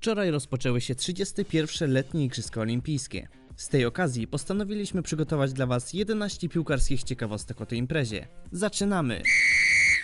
Wczoraj rozpoczęły się 31. letnie Igrzyska Olimpijskie. Z tej okazji postanowiliśmy przygotować dla Was 11 piłkarskich ciekawostek o tej imprezie. Zaczynamy!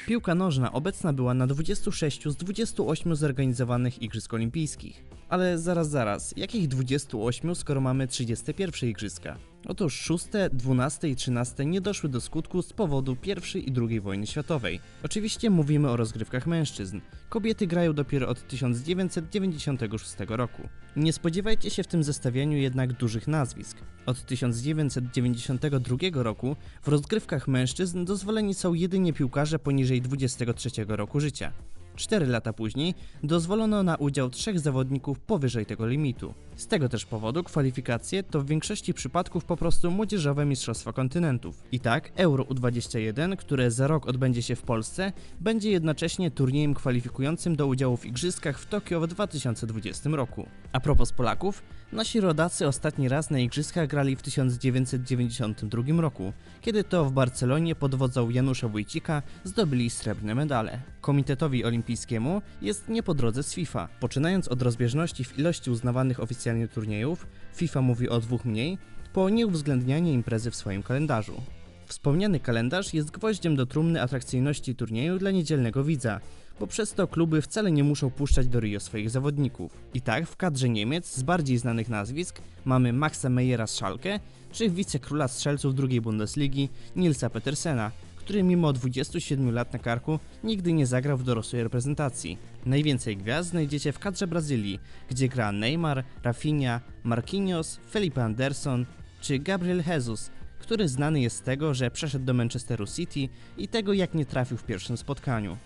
Piłka nożna obecna była na 26 z 28 zorganizowanych Igrzysk Olimpijskich. Ale zaraz, zaraz, jakich 28, skoro mamy 31 Igrzyska? Otóż 6, 12 i 13 nie doszły do skutku z powodu I i II wojny światowej. Oczywiście mówimy o rozgrywkach mężczyzn. Kobiety grają dopiero od 1996 roku. Nie spodziewajcie się w tym zestawieniu jednak dużych nazwisk. Od 1992 roku w rozgrywkach mężczyzn dozwoleni są jedynie piłkarze poniżej 23 roku życia. Cztery lata później dozwolono na udział trzech zawodników powyżej tego limitu. Z tego też powodu kwalifikacje to w większości przypadków po prostu młodzieżowe mistrzostwa kontynentów. I tak Euro U21, które za rok odbędzie się w Polsce, będzie jednocześnie turniejem kwalifikującym do udziału w igrzyskach w Tokio w 2020 roku. A propos Polaków, nasi rodacy ostatni raz na igrzyskach grali w 1992 roku, kiedy to w Barcelonie pod wodzą Janusza Wójcika zdobyli srebrne medale. Komitetowi Olimpijskiemu jest nie po drodze z FIFA. Poczynając od rozbieżności w ilości uznawanych oficjalnie turniejów, FIFA mówi o dwóch mniej, po nieuwzględnianie imprezy w swoim kalendarzu. Wspomniany kalendarz jest gwoździem do trumny atrakcyjności turnieju dla niedzielnego widza, bo przez to kluby wcale nie muszą puszczać do Rio swoich zawodników. I tak w kadrze Niemiec z bardziej znanych nazwisk mamy Maxa Meyera z Schalke, czy wicekróla strzelców drugiej Bundesligi Nilsa Petersena, który mimo 27 lat na karku nigdy nie zagrał w dorosłej reprezentacji. Najwięcej gwiazd znajdziecie w kadrze Brazylii, gdzie gra Neymar, Rafinha, Marquinhos, Felipe Anderson czy Gabriel Jesus, który znany jest z tego, że przeszedł do Manchesteru City i tego jak nie trafił w pierwszym spotkaniu.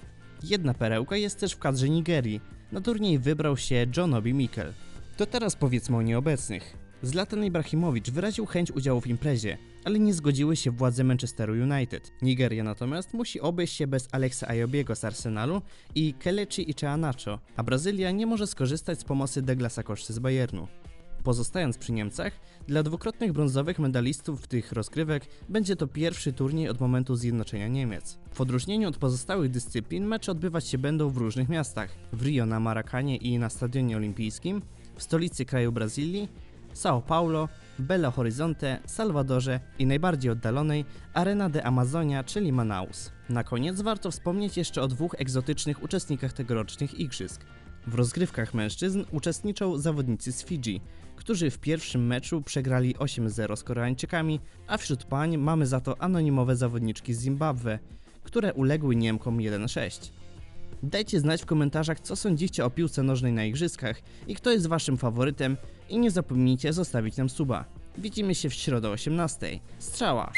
Jedna perełka jest też w kadrze Nigerii. Na turniej wybrał się John Obi Mikel. To teraz powiedzmy o nieobecnych. Zlatan Ibrahimowicz wyraził chęć udziału w imprezie, ale nie zgodziły się władze Manchesteru United. Nigeria natomiast musi obejść się bez Alexa Ayobiego z Arsenalu i Kelechi Icheanacho, a Brazylia nie może skorzystać z pomocy Douglasa Koszty z Bayernu. Pozostając przy Niemcach, dla dwukrotnych brązowych medalistów tych rozgrywek będzie to pierwszy turniej od momentu zjednoczenia Niemiec. W odróżnieniu od pozostałych dyscyplin mecze odbywać się będą w różnych miastach. W Rio na Marakanie i na Stadionie Olimpijskim, w stolicy kraju Brazylii, São Paulo, Belo Horizonte, Salwadorze i najbardziej oddalonej Arena de Amazonia, czyli Manaus. Na koniec warto wspomnieć jeszcze o dwóch egzotycznych uczestnikach tegorocznych igrzysk. W rozgrywkach mężczyzn uczestniczą zawodnicy z Fidżi, którzy w pierwszym meczu przegrali 8-0 z Koreańczykami, a wśród pań mamy za to anonimowe zawodniczki z Zimbabwe, które uległy Niemkom 1-6. Dajcie znać w komentarzach, co sądzicie o piłce nożnej na igrzyskach i kto jest waszym faworytem i nie zapomnijcie zostawić nam suba. Widzimy się w środę o 18. Strzała!